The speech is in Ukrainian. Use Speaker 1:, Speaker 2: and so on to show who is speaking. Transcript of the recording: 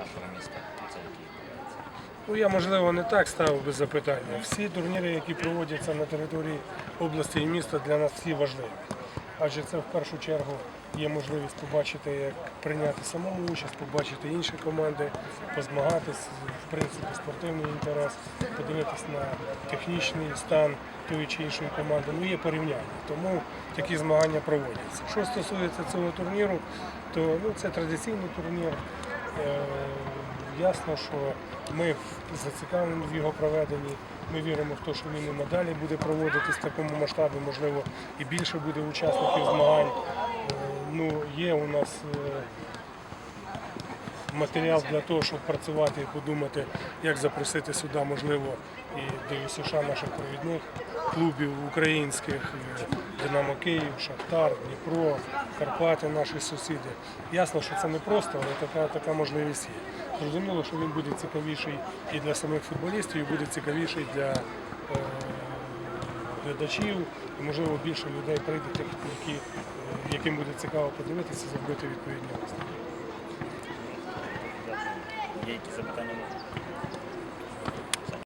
Speaker 1: нашого міста. Це.
Speaker 2: Ну, я, можливо, не так ставив би запитання. Всі турніри, які проводяться на території області і міста, для нас всі важливі. Адже це в першу чергу є можливість побачити, як прийняти самому участь, побачити інші команди, позмагатись, в принципі, спортивний інтерес, подивитись на технічний стан тої чи іншої команди. Ну, є порівняння. Тому такі змагання проводяться. Що стосується цього турніру, то ну, це традиційний турнір. Е, Ясно, що ми зацікавлені в його проведенні. Ми віримо в те, що він і надалі буде проводитись в такому масштабі, можливо, і більше буде учасників змагань. Е, Ну, є у нас е, матеріал для того, щоб працювати і подумати, як запросити сюди, можливо, і до СШ наших провідних клубів українських, Динамо Київ, Шахтар, Дніпро, Карпати, наші сусіди. Ясно, що це не просто, але така, така можливість є. Зрозуміло, що він буде цікавіший і для самих футболістів, і буде цікавіший для е, глядачів, і можливо більше людей прийде, тих, які, е, яким буде цікаво подивитися, зробити відповідні висновки.
Speaker 1: Є якісь запитання?